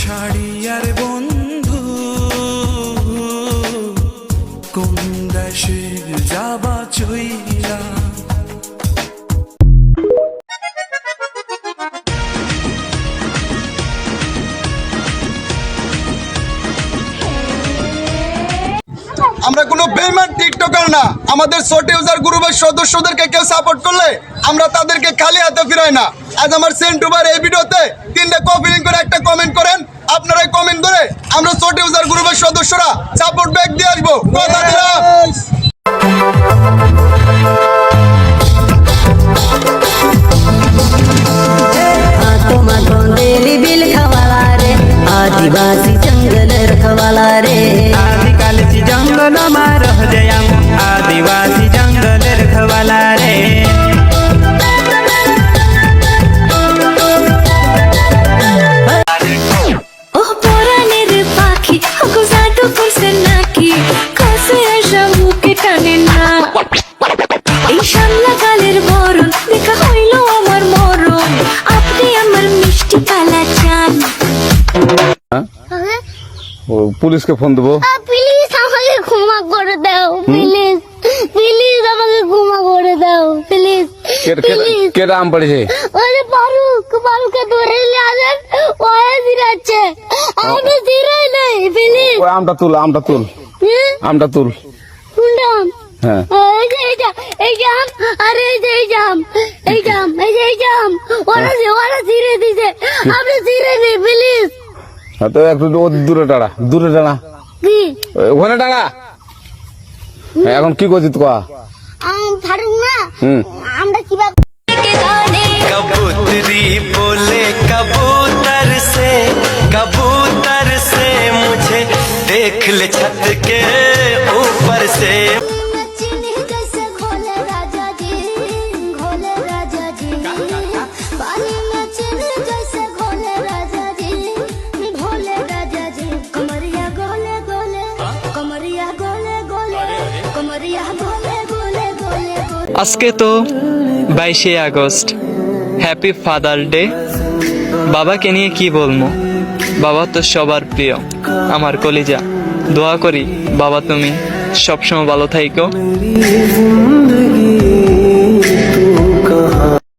ছাড়িয়ার বন্ধু, কোন দেশের যাবা আমরা কোনো বেইমান টিকটকার না। আমাদের সোট ইউজার গ্রুপের সদস্যদেরকে কেউ সাপোর্ট করলে আমরা তাদেরকে খালি হাতে ফিরাই না। আজ আমার সেন্টুবার এই ভিডিওতে তিনটে কপিলিং করে একটা কমেন্ট করেন। আপনারাই কমেন্ট করে আমরা শর্ট ইউজার গ্রুপের সদস্যরা সাপোর্ট ব্যাক দিয়ে আসব। কথা দিলাম। हाथों পুলিশকে ফোন দেবো। প্লিজ আমাকে ক্ষমা করে দাও প্লিজ প্লিজ আমাকে ক্ষমা করে দাও প্লিজ কে- কেটা আম পড়েছে। ওই ফারুক ফারুককে ধরে নিয়ে আসেন ওয়ে দিরাচ্ছে আমি দিরাই নাই প্লিজ ওই আমটা তুল আমটা তুল। আমটা তুল। শুনলাম হ্যাঁ। এই যে এই জাম এই জাম আরে এই যে এই জাম এই জাম এই যে এই জাম ওরা যে ওরা ধীরে দিছে আপনি ধীরে নেই প্লিজ তো একটু ও দূরে টাড়া দূরে টানা কি ওখানে টানা হ্যাঁ, এখন কি করছিস কোয়া আম, ফারুক না হুম আমরা কিভাবে कबूतरी बोले कबूतर से कबूतर से मुझे देख ले छत के ऊपर से আজকে তো বাইশে আগস্ট। হ্যাপি ফাদার ডে বাবাকে নিয়ে কি বলব? বাবা তো সবার প্রিয়। আমার কলিজা। দোয়া করি, বাবা তুমি সবসময় ভালো থাইকো।